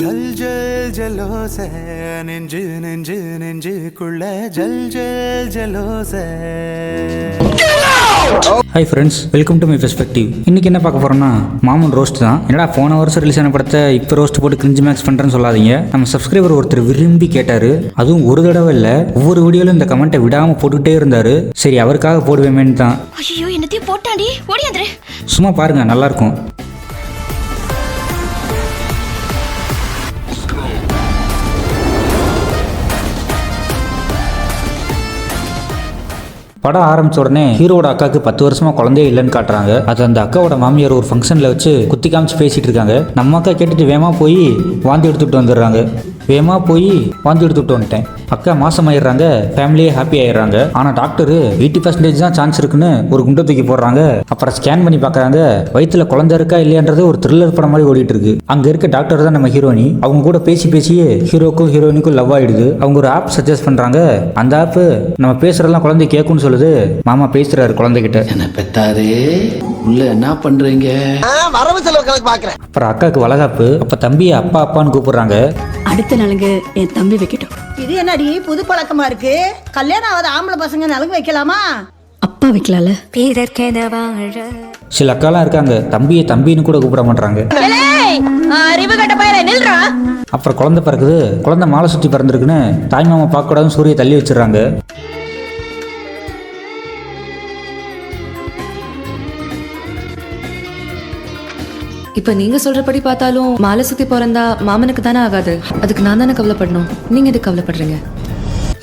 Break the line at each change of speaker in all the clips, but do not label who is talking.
ஜல் ஜல் ஜலோச நெஞ்சு நெஞ்சு நெஞ்சுக்குள்ள ஜல் ஜல் ஜலோச.
Hi friends welcome to my perspective இன்னைக்கு என்ன பார்க்க போறோம்னா மாமன் ரோஸ்ட் தான். என்னடா போன வருஷம் ரிலீஸ் ஆன படத்தை இப்போ ரோஸ்ட் போட்டு கிரிஞ்சு மேக்ஸ் பண்ணுறேன்னு சொல்லாதீங்க. நம்ம சப்ஸ்கிரைபர் ஒருத்தர் விரும்பி கேட்டாரு. அதுவும் ஒரு தடவை இல்லை ஒவ்வொரு வீடியோலும் இந்த கமெண்ட்டை விடாமல் போட்டுக்கிட்டே இருந்தாரு. சரி அவருக்காக போடுவேமேன்னு தான்.
ஐயோ என்னத்தையும் போட்டாண்டி. ஓடியாந்துரு
சும்மா பாருங்க நல்லா இருக்கும். படம் ஆரம்பிச்ச உடனே ஹீரோட அக்காவுக்கு பத்து வருஷமா குழந்தையே இல்லைன்னு காட்டுறாங்க. அது அந்த அக்காவோட மாமியார் ஒரு ஃபங்க்ஷன்ல வச்சு குத்தி காமிச்சு பேசிட்டு இருக்காங்க. நம்ம அக்கா கேட்டுட்டு வேமா போய் வாந்தி எடுத்துட்டு வந்துடுறாங்க. வேமா போய் வாந்தி எடுத்துட்டு வந்துட்டேன். அக்கா மாசம் ஆயிடுறாங்க ஃபேமிலியே ஹாப்பி ஆயிடுறாங்க. ஆனா டாக்டர் எயிட்டி பர்சன்டேஜ் தான் சான்ஸ் இருக்குன்னு ஒரு குண்டை தூக்கி போடுறாங்க. அப்புறம் ஸ்கேன் பண்ணி பார்க்கறாங்க வயித்துல குழந்தை இருக்கா இல்லையான்றது ஒரு த்ரில்லர் படம் மாதிரி ஓடிட்டு இருக்கு. அங்க இருக்க டாக்டர் தான் நம்ம ஹீரோயினி அவங்க கூட பேசி பேசியே ஹீரோக்கும் ஹீரோயினுக்கும் லவ் ஆயிடுது. அவங்க ஒரு ஆப் சஜஸ்ட் பண்றாங்க. அந்த ஆப் நம்ம பேசுறதெல்லாம் குழந்தை கேட்கும்னு சொல்லுது. மாமா பேசுறாரு குழந்தைகிட்ட.
என்ன பெத்தாரு உள்ள என்ன பண்றீங்க?
வரவு செலவு கணக்கு பாக்குறேன்.
அப்புறம் அக்காவுக்கு வளகாப்பு. அப்ப தம்பியை அப்பா அப்பான்னு கூப்பிடுறாங்க.
அடுத்த நலுங்கு என் தம்பி வைக்கட்டும்.
இது என்னடி புது பழக்கமா இருக்கு? கல்யாணம் ஆகாத ஆம்பளை பசங்க நலுங்கு வைக்கலாமா?
அப்பா வைக்கலாம்ல.
சில அக்காலாம் இருக்காங்க தம்பியை தம்பின்னு கூட கூப்பிட மாட்டாங்க
அறிவு கட்ட பயிர நில்றா.
அப்புறம் குழந்தை பிறக்குது குழந்தை மாலை சுற்றி பிறந்திருக்குன்னு தாய் மாமா பார்க்கக்கூடாதுன்னு சூரிய தள்ளி வச்சிடுறாங்க.
இப்ப நீங்க சொல்றபடி பார்த்தாலும் மாலை சுத்தி பிறந்தா மாமனுக்கு தானே ஆகாது. அதுக்கு நான் தானே கவலைப்படணும். நீங்க எதுக்கு கவலைப்படுறீங்க?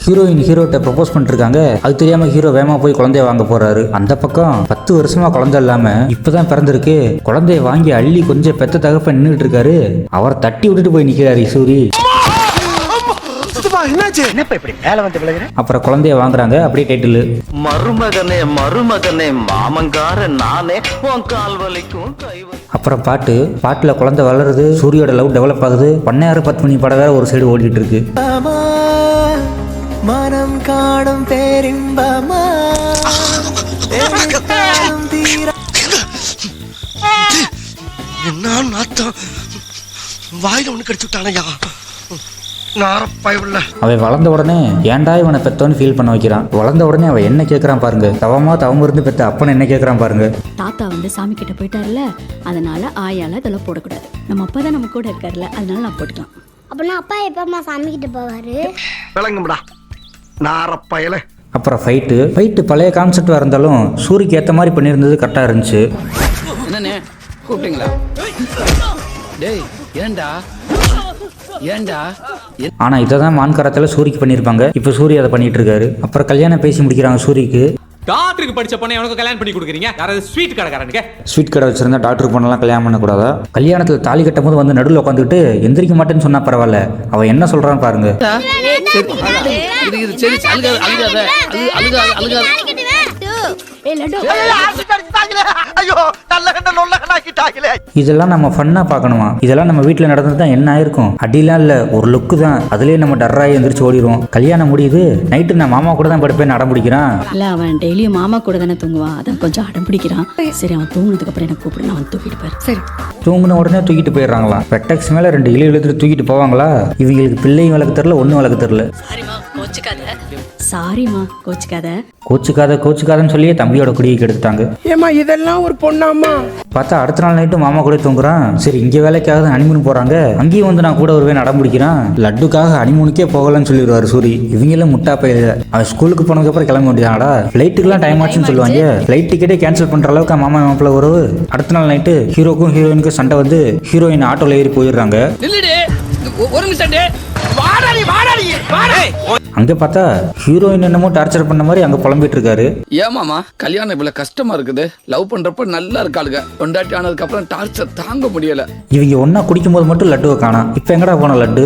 ஹீரோயின் ஹீரோட்ட ப்ரப்போஸ் பண்ணிருக்காங்க. அது தெரியாம ஹீரோ வேமா போய் குழந்தைய வாங்க போறாரு. அந்த பக்கம் பத்து வருஷமா குழந்தை இல்லாம இப்பதான் பிறந்திருக்கு. குழந்தைய வாங்கி அள்ளி கொஞ்சம் பெத்த தகப்ப நின்றுட்டு இருக்காரு. அவரை தட்டி விட்டுட்டு போய் நிக்கிறாரு சூரி
என்னாச்சு என்னப்பா இப்படி மேல வந்து விழுகிற
அப்புறம் குழந்தைய வாங்குறாங்க அப்படியே டைட்டில்
மருமகனே மருமகனே மாமங்கார நானே உன் கால் வலிக்கும்
அப்புறம் பாட்டு பாட்டுல குழந்தை வளருது சூரியோட லவ் டெவலப் ஆகுது பண்ணையாறு பத்து மணி படம் வேற ஒரு சைடு ஓடிட்டு இருக்கு
மனம் காணும் பேரின்பமா
என்ன நாத்தம் வாயில ஒண்ணு கடிச்சு விட்டானையா
அவன் வளர்ந்த உடனே ஏன்டா இவனை பெத்தோன்னு ஃபீல் பண்ண வைக்கிறான். வளர்ந்த உடனே அவன் என்ன கேட்கறான் பாருங்க. தவமா தவம் இருந்து பெத்த அப்பன் என்ன கேட்கறான் பாருங்க.
தாத்தா வந்து சாமி கிட்ட போயிட்டாருல அதனால ஆயால இதெல்லாம் போடக்கூடாது. நம்ம அப்பா தான் நம்ம கூட இருக்காருல்ல அதனால நான் போட்டுக்கலாம்.
அப்படின்னா அப்பா எப்பமா சாமி கிட்ட போவாரு?
விளங்கும்டா நாரப்பாயல
அப்புறம் ஃபைட்டு ஃபைட்டு பழைய கான்செப்டாக இருந்தாலும் சூரிக்கு ஏற்ற மாதிரி பண்ணியிருந்தது கரெக்டாக இருந்துச்சு.
என்னண்ணே கூப்பிட்டீங்களா? டேய் ஏன்டா? ஏன்டா
ஆனால் இதை தான் மான்கரத்தில் சூரிக்கு பண்ணியிருப்பாங்க இப்போ சூரி அதை பண்ணிட்டு இருக்காரு அப்புறம் கல்யாணம் பேசி முடிக்கிறாங்க சூரிக்கு.
டாக்டருக்கு படிச்ச பொண்ணை உனக்கு கல்யாணம் பண்ணி கொடுக்குறீங்க? யாராவது ஸ்வீட் கடைக்காரனுக்கு?
ஸ்வீட் கடை வச்சிருந்தா டாக்டர் பொண்ணெல்லாம் கல்யாணம் பண்ணக்கூடாதா? கல்யாணத்தில் தாலி கட்டும் போது வந்து நடுவில் உட்காந்துக்கிட்டு எந்திரிக்க மாட்டேன்னு சொன்னா பரவாயில்ல. அவன் என்ன சொல்றான்னு பாருங்க. இதெல்லாம் நம்ம ஃபன்னாக பார்க்கணுமா? இதெல்லாம் நம்ம வீட்டில் நடந்தது தான் என்ன ஆயிருக்கும்? அடிலாம் இல்லை ஒரு லுக்கு தான். அதுலேயே நம்ம டர்ராகி எந்திரிச்சு ஓடிடுவோம் கல்யாணம் முடியுது. நைட்டு நான் மாமா கூட தான் படுப்பேன் அடம் பிடிக்கிறான்.
இல்ல அவன் டெய்லியும் மாமா கூட தானே தூங்குவான். அதான் கொஞ்சம் அடம் பிடிக்கிறான். சரி. அவன் தூங்குனதுக்கு அப்புறம் எனக்கு கூப்பிடு அவன் தூக்கிட்டு போயிரு
சரி.
தூங்கின உடனே தூக்கிட்டு போயிடுறாங்களாம் பெட்டக்ஸ் மேலே ரெண்டு இழு இழுத்துட்டு தூக்கிட்டு போவாங்களா? இவங்களுக்கு பிள்ளையும் வளர்க்க தெரில ஒன்றும் வளர்க்க
கோச்சுக்காத. சாரிம்மா கோச்சுக்காத.
கோச்சுக்காத கோச்சுக்காதன்னு சொல்லியே தம்பியோட குடியை கெடுத்துட்டாங்க.
ஏமா இதெல்லாம் ஒரு பொண்ணாமா
பார்த்தா அடுத்த நாள் நைட்டு மாமா கூட தூங்குறான். சரி இங்கே வேலைக்காக ஹனிமூன் போகிறாங்க அங்கேயும் வந்து நான் கூட வருவேன் அடம் பிடிக்கிறான். லட்டுக்காக ஹனிமூனுக்கே போகலன்னு சொல்லிடுவார் சூரி. இவங்களும் முட்டா பையல. அவன் ஸ்கூலுக்கு போனதுக்கப்புறம் கிளம்ப வேண்டியதாடா ஃப்ளைட்டுக்குலாம் டைம் ஆச்சுன்னு சொல்லுவாங்க. ஃப்ளைட் டிக்கெட்டே கேன்சல் பண்ணுற அளவுக்கு மாமா மாப்பிள்ள உறவு. அடுத்த நாள் நைட்டு ஹீரோக்கும் ஹீரோயினுக்கும் சண்டை வந்து ஹீரோயின் ஆட்டோவில் ஏறி போயிடுறாங்க.
ஒரு நிமிஷம்
வாடாடி வாடாடி வாடா
அங்கே பார்த்தா ஹீரோயின் என்னமோ டார்ச்சர் பண்ண மாதிரி அங்கே புலம்பிட்டு இருக்காரு
ஏமாமா கல்யாணம் இவ்வளவு கஷ்டமா இருக்குது. லவ் பண்றப்ப நல்லா இருக்காளுங்க பொண்டாட்டி ஆனதுக்கு அப்புறம் டார்ச்சர் தாங்க முடியல.
இவங்க ஒன்றா குடிக்கும்போது மட்டும் லட்டுவை காணாம் இப்போ எங்கடா போன லட்டு?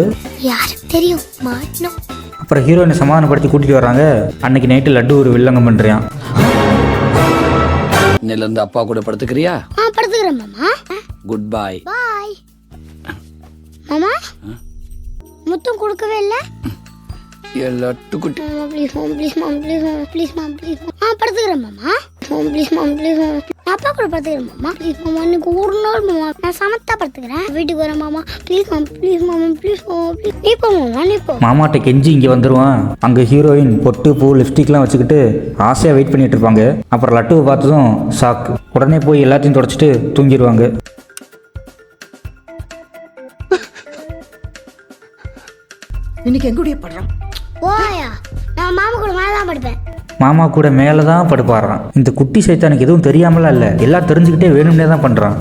யாருக்கு தெரியும்? மாட்டணும்
அப்புறம் ஹீரோயினை சமாதானப்படுத்தி கூட்டிட்டு வர்றாங்க. அன்னைக்கு நைட்டு லட்டு ஒரு வில்லங்கம் பண்ணுறான்
இன்னையில இருந்து அப்பா கூட படுத்துக்கிறியா?
ஆ படுத்துக்கிறேன் மாமா.
குட் பாய்
பாய் மாமா? முத்தம் கொடுக்கவே இல்லை?
லட்டு குட்டி
மாமா ப்ளீஸ் மாமா ப்ளீஸ் மாமா ப்ளீஸ் மாமா ப்ளீஸ் மாமா ப்ளீஸ் படுத்துக்கிறேன் மாமா. ப்ளீஸ் மாமா ப்ளீஸ் மாமா அப்பா கூட படுத்துக்கிறேன் மாமா. ப்ளீஸ் மாமா இன்னைக்கு ஒரு நாள் மாமா. நான் சமத்தா படுத்துக்கிறேன். வீட்டுக்கு வரேன் மாமா. ப்ளீஸ் மாமா ப்ளீஸ் மாமா ப்ளீஸ் மாமா ப்ளீஸ் நீ போ மாமா நீ போ.
மாமாட்ட கெஞ்சி இங்கே வந்துடுவான் அங்கே ஹீரோயின் பொட்டு பூ லிப்ஸ்டிக்லாம் வச்சுக்கிட்டு ஆசையாக வெயிட் பண்ணிட்டு இருப்பாங்க. அப்புறம் லட்டுவை பார்த்ததும் ஷாக் உடனே போய் எல்லாத்தையும் தொடச்சிட்டு தூங்கிடுவாங்க
இன்னைக்கு எங்குடைய படுறான்
ஓயா நான் மாமா கூட மேலே தான் படுப்பேன்.
மாமா கூட மேலே தான் படுப்பாரான் இந்த குட்டி சைத்தானுக்கு எதுவும் தெரியாமலாம் இல்லை? எல்லாம் தெரிஞ்சுக்கிட்டே வேணும்னே தான் பண்ணுறான்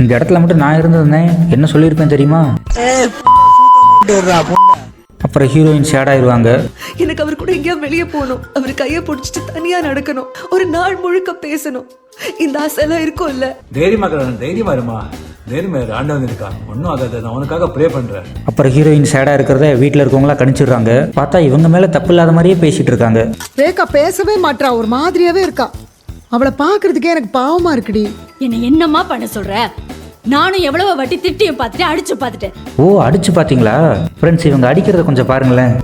இந்த இடத்துல மட்டும் நான் இருந்திருந்தேன். என்ன சொல்லியிருப்பேன் தெரியுமா? அப்புறம் ஹீரோயின் ஷேட் ஆயிடுவாங்க.
எனக்கு அவர் கூட எங்கேயா வெளியே போகணும். அவர் கையை பிடிச்சிட்டு தனியா நடக்கணும். ஒரு நாள் முழுக்க பேசணும். இந்த ஆசைலாம் இருக்கும்ல.
தைரியமா தைரியமா இருமா. தைரியமா ஆண்டவன் இருக்கான். ஒன்றும் ஆகாது நான் உனக்காக ப்ரே பண்றேன்.
அப்புறம் ஹீரோயின் சேடாக இருக்கிறத வீட்டில் இருக்கவங்களாம் கணிச்சிடுறாங்க. பார்த்தா இவங்க மேலே தப்பு இல்லாத மாதிரியே பேசிட்டு இருக்காங்க.
ரேகா பேசவே மாட்றா ஒரு மாதிரியாவே இருக்கா. அவளை பாக்குறதுக்கே எனக்கு பாவமா இருக்குடி.
என்ன என்னம்மா பண்ண சொல்ற? நானும் எவ்வளவு வாட்டி திட்டியும் பார்த்துட்டு அடிச்சு பார்த்துட்டேன்.
ஓ அடிச்சு பார்த்தீங்களா? ஃப்ரெண்ட்ஸ் இவங்க அடிக்கிறத கொஞ்சம் பாருங்களேன்.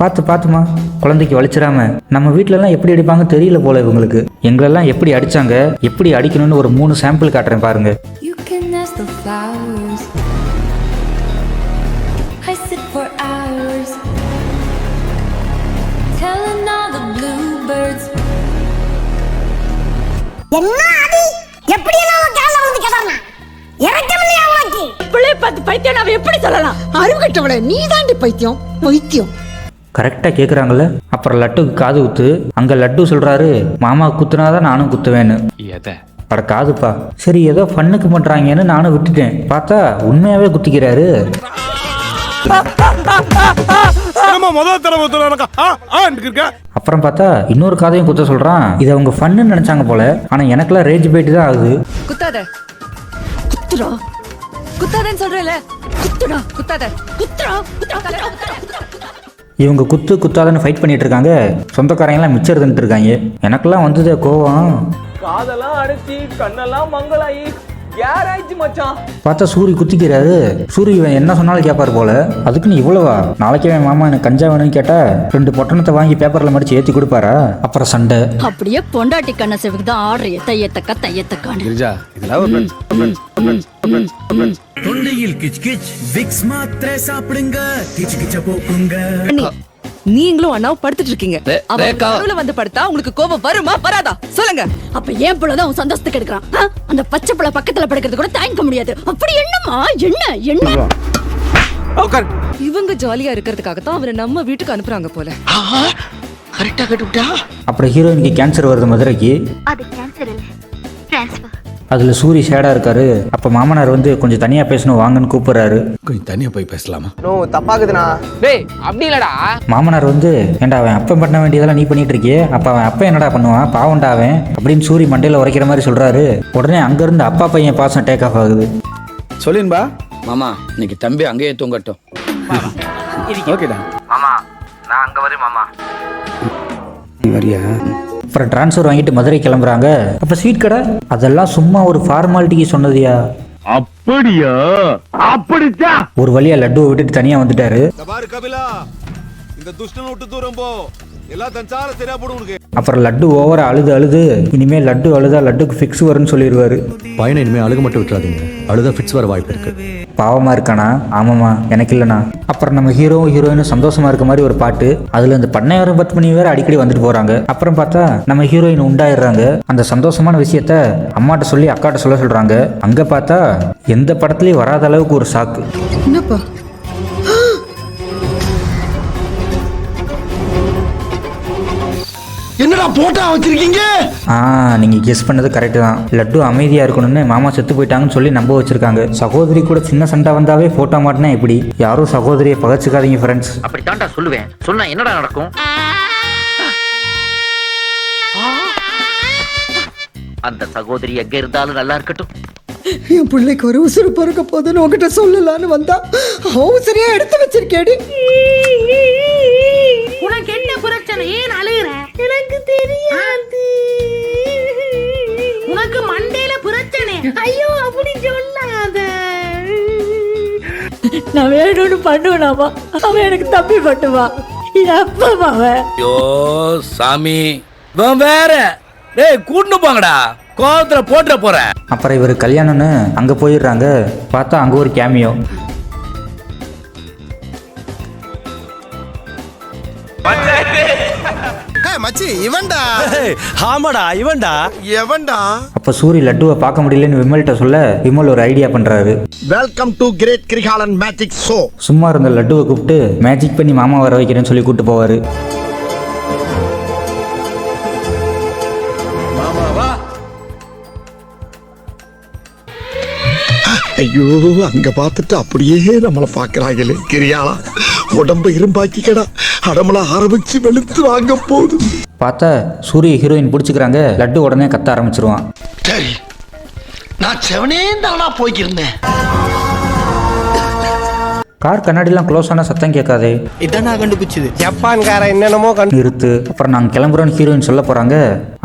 பார்த்து பார்த்துமா குழந்தைக்கு வலிச்சிடாம நம்ம வீட்டிலலாம் எப்படி அடிப்பாங்க தெரியல போல இவங்களுக்கு. எங்களெல்லாம் எப்படி அடிச்சாங்க எப்படி அடிக்கணும்னு ஒரு மூணு சாம்பிள் காட்டுறேன் பாருங்க.
என்ன அடி? எப்படி எல்லாம் வந்து உனக்கு
பார்த்து பைத்தியம் அவ எப்படி சொல்லலாம்?
அறிவு கட்டவளை நீ தாண்டி பைத்தியம் பைத்தியம்
கரெக்டாக கேட்குறாங்கல்ல அப்புறம் லட்டுக்கு காது குத்து. அங்கே லட்டு சொல்கிறாரு மாமா குத்துனாதான் நானும் குத்துவேன்னு. அட காதுப்பா. சரி ஏதோ ஃபன்னுக்கு பண்ணுறாங்கன்னு நானும் விட்டுட்டேன். பார்த்தா உண்மையாகவே குத்திக்கிறாரு. அப்புறம் பார்த்தா இன்னொரு காதையும் குத்த சொல்கிறான் இது அவங்க ஃபன்னுன்னு நினச்சாங்க போல. ஆனால் எனக்கெல்லாம் ரேஜ் போயிட்டு தான் ஆகுது.
குத்தாத.
குத்துறா
குத்தாதன்னு சொல்றேன்ல.
குத்துடா
குத்தாத.
குத்துறா
இவங்க குத்து குத்தாதன்னு ஃபைட் பண்ணிட்டு இருக்காங்க சொந்தக்காரங்கெல்லாம் மிச்சம் இருந்துட்டு இருக்காங்க. எனக்கெல்லாம் வந்ததே கோவம்.
காதெல்லாம் அடைச்சி கண்ணெல்லாம் மங்களாயி மச்சான்.
பார்த்தா சூரி குத்திக்கிறாரு. சூரி இவன் என்ன சொன்னாலும் கேட்பார் போல. அதுக்குன்னு இவ்வளவா? நாளைக்கே என் மாமா எனக்கு கஞ்சா வேணும்னு கேட்டா ரெண்டு பொட்டணத்தை வாங்கி பேப்பர்ல மடிச்சு ஏத்தி கொடுப்பாரா? அப்புறம் சண்டை.
அப்படியே பொண்டாட்டி கண்ண செவுக்கு தான் ஆடுறிய. தையத்தக்கா தையத்தக்கான்னு.
கிரிஜா இதெல்லாம்
தொண்டையில் கிச் கிச் விக்ஸ் மாத்திரை சாப்பிடுங்க. கிச் கிச்ச போக்குங்க.
நீங்களும் அண்ணாவும் படுத்துட்டு இருக்கீங்க அவன் வந்து படுத்தா உங்களுக்கு கோபம் வருமா? வராதா? சொல்லுங்க.
அப்ப ஏன் பிள்ளைதான் உன் சந்தோஷத்துக்கு எடுக்கிறான்? அந்த பச்சை பிள்ளை பக்கத்துல படுக்கிறது கூட தாங்கிக்க முடியாது. அப்படி என்னம்மா? என்ன? என்ன?
இவங்க ஜாலியா இருக்கிறதுக்காக தான் அவரை நம்ம வீட்டுக்கு அனுப்புறாங்க போல.
கரெக்டா கட்டுவிட்டா?
அப்புறம் ஹீரோயினுக்கு கேன்சர் வருது மதுரைக்கு.
அது கேன்சர் இல்ல. டிரான்ஸ்ஃபர்
அதுல சூரி ஷேடா இருக்காரு. அப்ப மாமனார் வந்து கொஞ்சம் தனியா பேசணும் வாங்கன்னு கூப்பிடுறாரு.
கொஞ்சம் தனியா போய் பேசலாமா?
டேய் அப்படி இல்லடா.
மாமனார் வந்து ஏன்டா அவன் அப்பன் பண்ண வேண்டியதெல்லாம் நீ பண்ணிட்டு இருக்கியே அப்ப அவன் அப்பா என்னடா பண்ணுவான்? பாவம்டா அவன். அப்படின்னு சூரி மண்டையில உரைக்கிற மாதிரி சொல்றாரு. உடனே அங்கிருந்து அப்பா பையன் பாசம் டேக் ஆஃப் ஆகுது.
சொல்லின்பா மாமா இன்னைக்கு தம்பி அங்கேயே தூங்கட்டும். ஓகேடா.
மாமா நான் அங்க வரேன் மாமா.
நீ வரியா?
அப்புறம் ட்ரான்ஸ்ஃபர் வாங்கிட்டு மதுரை கிளம்புறாங்க. அப்ப ஸ்வீட் கடை? அதெல்லாம் சும்மா ஒரு ஃபார்மாலிட்டிக்கு சொன்னதியா?
அப்படியா? அப்படிச்சா?
ஒரு வழியா லட்டுவை விட்டுட்டு தனியா வந்துட்டாரு.
பாரு கபிலா இந்த துஷ்டனை விட்டு தூரம் போ. எல்லாம் தஞ்சால சரியா போடும் உனக்கு.
அப்புறம் லட்டு ஓவரா அழுது அழுது இனிமே லட்டு அழுதா லட்டுக்கு ஃபிக்ஸ் வரும்னு சொல்லிடுவாரு.
பையனை இனிமேல் அழுக மட்டும் விட்டுறாதீங்க. அழுதா ஃபிட்ஸ் வர வாய்ப்பு இருக்கு.
பாவமா இருக்கானா? ஆமாமா எனக்கு இல்லைண்ணா. அப்புறம் நம்ம ஹீரோவும் ஹீரோயினும் சந்தோஷமா இருக்க மாதிரி ஒரு பாட்டு. அதுல இந்த பண்ணையாரம் பத்து மணி வேற அடிக்கடி வந்துட்டு போறாங்க. அப்புறம் பார்த்தா நம்ம ஹீரோயின் உண்டாயிடுறாங்க. அந்த சந்தோஷமான விஷயத்த அம்மாட்ட சொல்லி அக்காட்ட சொல்ல சொல்றாங்க. அங்க பார்த்தா எந்த படத்துலயும் வராத அளவுக்கு ஒரு சாக்கு
என்னப்பா?
போட்டா வச்சிருக்கீங்க?
ஆ நீங்க கெஸ் பண்ணது கரெக்ட் தான். லட்டு அமைதியா இருக்கணும்னு மாமா செத்து போயிட்டாங்கன்னு சொல்லி நம்ப வச்சிருக்காங்க. சகோதரி கூட சின்ன சண்டை வந்தாவே போட்டோ மாட்டினா எப்படி? யாரும் சகோதரியை பகச்சுக்காதீங்க ஃப்ரெண்ட்ஸ்
அப்படி தான்டா சொல்லுவேன். சொன்னா என்னடா நடக்கும்? அந்த சகோதரி எங்க இருந்தாலும் நல்லா இருக்கட்டும்.
என் பிள்ளைக்கு ஒரு உசுறு பிறக்க போதுன்னு உங்ககிட்ட சொல்லலான்னு வந்தா அவசரியா எடுத்து வச்சிருக்கேடி.
உனக்கு என்ன பிரச்சனை? ஏன் அழுகுற? எனக்கு தெரியாது. உனக்கு மண்டையில பிரச்சனை. ஐயோ அப்படி சொல்லாத.
பண்ணுவனாமா? அவன் எனக்கு தம்பி அவன்.
ஐயோ சாமி. இவன் வேற. டேய் கூட்டு போங்கடா. கோவத்துல போட்டுற போறேன்.
அப்புறம் இவர் கல்யாணம்னு அங்கே போயிடுறாங்க. பார்த்தா அங்கே ஒரு கேமியோ
மச்சி இவன்டா.
ஆமாடா இவன்டா.
எவன்டா?
அப்போ சூரி லட்டுவை பார்க்க முடியலன்னு விமல்கிட்ட சொல்ல விமல் ஒரு ஐடியா பண்ணுறாரு
welcome to great Kirikalan magic show
சும்மா இருந்த லட்டுவை கூப்பிட்டு மேஜிக் பண்ணி மாமா வர வைக்கிறேன்னு சொல்லி கூப்பிட்டு போவார்.
ஐயோ அங்க பார்த்துட்டு அப்படியே நம்மள பாக்குறாங்களே கிரியாளா உடம்ப இரும்பாக்கிக்கடா. அடமள ஆரம்பிச்சு வெளுத்து வாங்க போகுது
பார்த்தா சூரிய ஹீரோயின் பிடிச்சிக்கிறாங்க. லட்டு உடனே கத்த ஆரம்பிச்சிருவான்.
சரி நான் செவனே தானா போய்க்கிருந்தேன்.
கார் கண்ணாடிலாம் க்ளோஸ் ஆன சத்தம் கேட்காதே.
இதான் நான் கண்டுபிடிச்சது. ஜப்பான்கார என்னென்னமோ கண்டு
நிறுத்து. அப்புறம் நாங்கள் கிளம்புறோன்னு ஹீரோயின் சொல்ல போகிறாங்க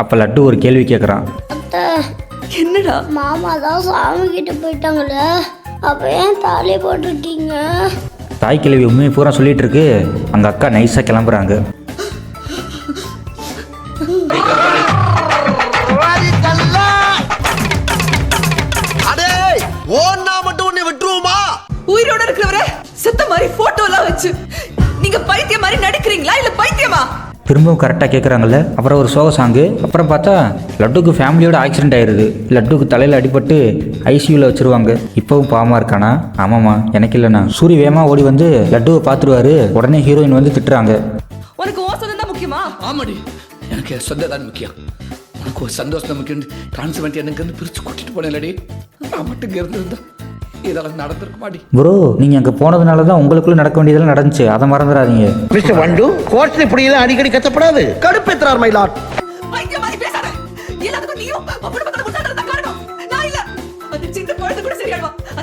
அப்போ லட்டு ஒரு கேள்வி கேட்குறான்
என்னடா?
மாமா தான் சாமி கிட்ட போயிட்டாங்களே. அப்ப ஏன் தாலி போட்டிருக்கீங்க?
தாய் கிழவி உண்மையை பூரா சொல்லிட்டு இருக்கு அங்கே அக்கா நைஸாக கிளம்புறாங்க.
அடே ஓன்னா மட்டும் உன்னை விட்டுருவோமா
உயிரோட இருக்கிறவரை செத்த மாதிரி போட்டோ எல்லாம் வச்சு நீங்க பைத்தியம் மாதிரி நடிக்கிறீங்களா இல்ல பைத்தியமா?
திரும்பவும் கரெக்டாக கேட்குறாங்கல்ல அப்புறம் ஒரு சோக சாங்கு அப்புறம் பார்த்தா லட்டுக்கு ஃபேமிலியோட ஆக்சிடென்ட் ஆயிருது. லட்டுக்கு தலையில் அடிபட்டு ஐசியூவில் வச்சிருவாங்க. இப்போவும் பாவமாக இருக்கானா? ஆமாம்மா எனக்கு இல்லைண்ணா. சூரிய வேகமாக ஓடி வந்து லட்டுவை பார்த்துருவாரு. உடனே ஹீரோயின் வந்து திட்டுறாங்க.
உனக்கு ஓ சொந்தம் தான் முக்கியமா?
ஆமாடி. எனக்கு என் சொந்த தான் முக்கியம். உனக்கு ஒரு சந்தோஷம் முக்கியம் கான்சமெண்ட் எனக்கு வந்து பிரிச்சு கூட்டிட்டு போனேன்லடி. நான் மட்டும் இங்க இருந்திருந்தா இதெல்லாம் நடந்திருக்க மாடி
ப்ரோ நீங்கள் அங்கே போனதுனால தான் உங்களுக்குள்ள நடக்க வேண்டியதெல்லாம் நடந்துச்சு. அதை மறந்துடாதீங்க.
மிஸ்டர் வண்டு கோர்ட்ல இப்படி எல்லாம் அடிக்கடி கத்தப்படாது. கடுப்பேத்துறார்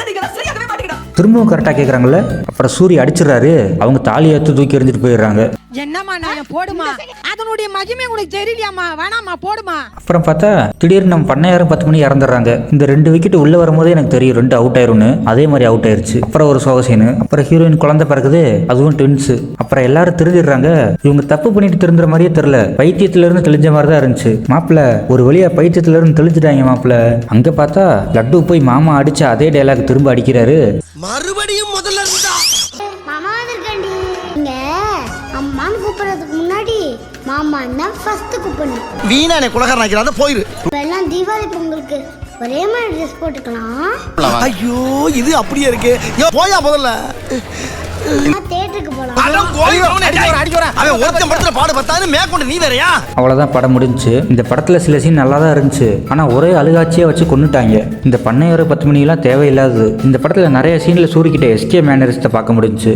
நீங்க சரியாகவே மாட்டீங்கடா.
திரும்பவும் கரெக்டாக கேட்குறாங்கல்ல அப்புறம் சூரிய அடிச்சிடுறாரு. அவங்க தாலி எடுத்து தூக்கி எறிஞ்சிட்டு போயிடுறாங்க.
என்னம்மா நான் போடுமா? அதனுடைய மகிமை உனக்கு தெரியலையாம்மா. வேணாம்மா போடுமா.
அப்புறம் பார்த்தா திடீர்னு நம்ம பண்ணையாரும் பத்து மணி இறந்துடுறாங்க. இந்த ரெண்டு விக்கெட் உள்ள வரும்போதே எனக்கு தெரியும் ரெண்டு அவுட் ஆயிரும்னு. அதே மாதிரி அவுட் ஆயிருச்சு. அப்புறம் ஒரு சோக சீனு அப்புறம் ஹீரோயின் குழந்தை பிறகுது அதுவும் ட்வின்ஸ் அப்புறம் எல்லாரும் திருந்திடுறாங்க இவங்க தப்பு பண்ணிட்டு திருந்துற மாதிரியே தெரியல. பைத்தியத்துல இருந்து தெளிஞ்ச மாதிரி தான் இருந்துச்சு. மாப்பிள்ள ஒரு வழியா பைத்தியத்துல இருந்து தெளிஞ்சிட்டாங்க மாப்பிள்ள. அங்க பார்த்தா லட்டு போய் மாமா அடிச்ச அதே டைலாக் திரும்ப அடிக்கிறாரு.
மறுபடியும் முதல்ல இருந்தா.
அம்மான்னு கூப்பிடுறதுக்கு முன்னாடி மாமா தான் ஃபர்ஸ்ட் கூப்பிடணும்.
வீணானே குலகாரன் ஆக்கிறாத போயிரு.
இப்ப எல்லாம் தீபாவளி பொங்கலுக்கு ஒரே மாதிரி ட்ரெஸ் போட்டுக்கலாம்.
ஐயோ இது அப்படியே இருக்கு. யோ, போயா முதல்ல.
தேட்டருக்கு போலாம்.
அவன் ஒருத்தன் படத்துல பாடு பத்தாது மேற்கொண்டு நீ வேறயா?
அவ்வளோதான் படம் முடிஞ்சுச்சு இந்த படத்தில் சில சீன் நல்லா தான் இருந்துச்சு. ஆனால் ஒரே அழுகாட்சியாக வச்சு கொண்டுட்டாங்க இந்த பண்ணையோர பத்து மணிலாம் தேவையில்லாதது. இந்த படத்தில் நிறைய சீனில் சூரிக்கிட்ட எஸ்கே மேனரிஸ்ட்டை பார்க்க முடிஞ்சுச்சு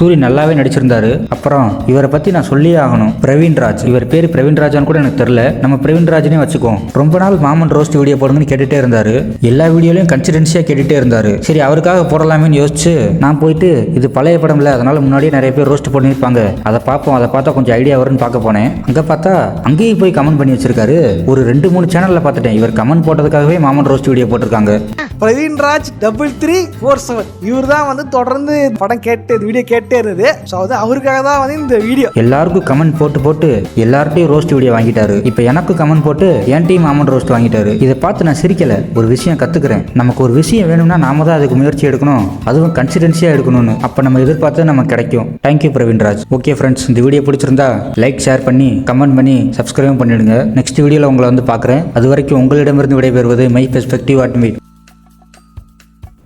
சூரி நல்லாவே நடிச்சிருந்தாரு. அப்புறம் இவரை பத்தி நான் சொல்லியே ஆகணும். பிரவீன் ராஜ். இவர் பேர் பிரவீன் ராஜான்னு கூட எனக்கு தெரியல. நம்ம பிரவீன்ராஜ்னே வச்சுக்கோம் ரொம்ப நாள் மாமன் ரோஸ்ட் வீடியோ போடுங்கன்னு கேட்டுட்டே இருந்தாரு. எல்லா வீடியோலையும் கன்சிடென்சியா கேட்டுட்டே இருந்தாரு. சரி அவருக்காக போடலாமேன்னு யோசிச்சு நான் போயிட்டு இது பழைய படம்ல அதனால முன்னாடியே நிறைய பேர் ரோஸ்ட் பண்ணியிருப்பாங்க. அதை பார்ப்போம். அதை பார்த்தா கொஞ்சம் ஐடியா வரும்னு பார்க்க போனேன். அங்க பார்த்தா அங்கேயும் போய் கமெண்ட் பண்ணி வச்சிருக்காரு. ஒரு ரெண்டு மூணு சேனல்ல பார்த்துட்டேன். இவர் கமெண்ட் போட்டதுக்காகவே மாமன் ரோஸ்ட் வீடியோ போட்டிருக்காங்க.
Praveen Raj double three four seven இவர் தான் வந்து தொடர்ந்து படம் கேட்டு வீடியோ கேட்டு இருந்தது ஸோ அது அவருக்காக தான் வந்து இந்த வீடியோ
எல்லாருக்கும் கமெண்ட் போட்டு போட்டு எல்லார்ட்டையும் ரோஸ்ட் வீடியோ வாங்கிட்டாரு. இப்போ எனக்கும் கமெண்ட் போட்டு என் டீம் அமௌண்ட் ரோஸ்ட் வாங்கிட்டாரு. இதை பார்த்து நான் சிரிக்கல. ஒரு விஷயம் கத்துக்கிறேன். நமக்கு ஒரு விஷயம் வேணும்னா நாம தான் அதுக்கு முயற்சி எடுக்கணும். அதுவும் கன்சிடென்சியாக எடுக்கணும்னு. அப்போ நம்ம எதிர்பார்த்து நமக்கு கிடைக்கும். Thank you Praveen Raj okay friends இந்த வீடியோ பிடிச்சிருந்தா லைக் ஷேர் பண்ணி கமெண்ட் பண்ணி சப்ஸ்கிரைப் பண்ணிடுங்க. நெக்ஸ்ட் வீடியோவில் உங்களை வந்து பார்க்குறேன். அது வரைக்கும் உங்களிடமிருந்து விடைபெறுவது my perspective admit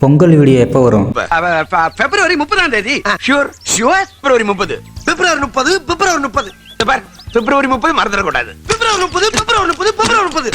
Pongal video எப்போ வரும்?
பிப்ரவரி முப்பதாம் தேதி. ஷூர் ஷூர் பிப்ரவரி முப்பது.
பிப்ரவரி முப்பது பிப்ரவரி முப்பது.
பிப்ரவரி முப்பது மறந்துடக்கூடாது.
பிப்ரவரி முப்பது பிப்ரவரி முப்பது பிப்ரவரி முப்பது.